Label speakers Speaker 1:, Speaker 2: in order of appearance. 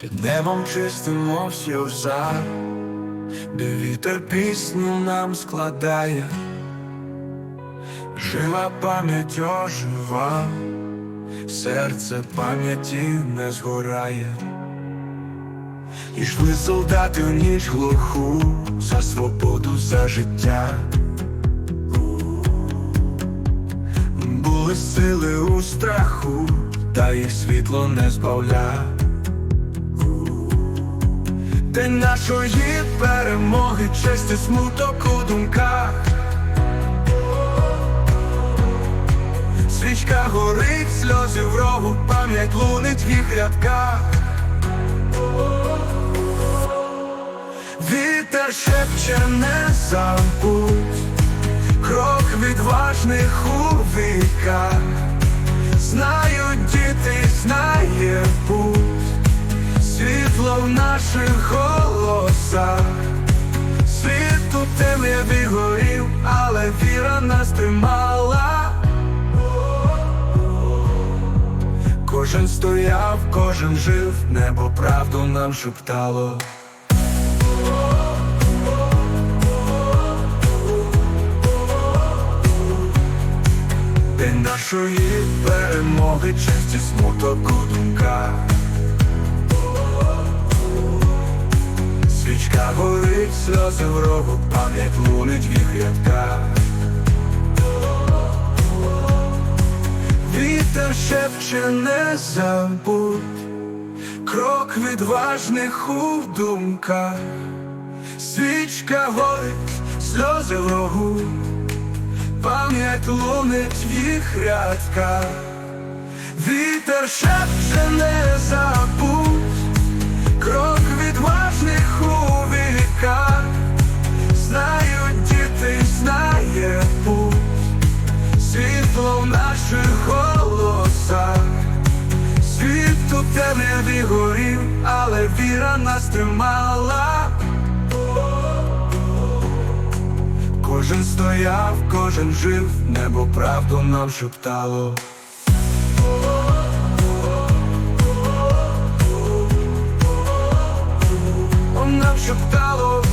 Speaker 1: Під небом чистим мов сльоза, де вітер пісню нам складає, жива пам'ять ожива, серце пам'яті не згорає. І йшли солдати в ніч глуху за свободу, за життя. Були сили у страху, та їх світло не збавля. День нашої перемоги, честь і смуток у думках. Свічка горить, сльози в рогу, пам'ять лунить в їх рядках. Вітер шепче не забудь, крок відважних у віках. Знають діти, знає путь, світло в наших нас тримала. Кожен стояв, кожен жив, небо правду нам шептало. День нашої перемоги, честь і смуток у думках. Свічка горить, сльози в рогу, пам'ять лунить в їх рядках. Шепче не забудь, крок відважних у думках. Свічка горить, сльози рогу, пам'ять лунить в їх рядках. Вітер шепче не забудь, горів, але віра нас тримала. Кожен стояв, кожен жив, небо правду нам шептало. Нам шептало.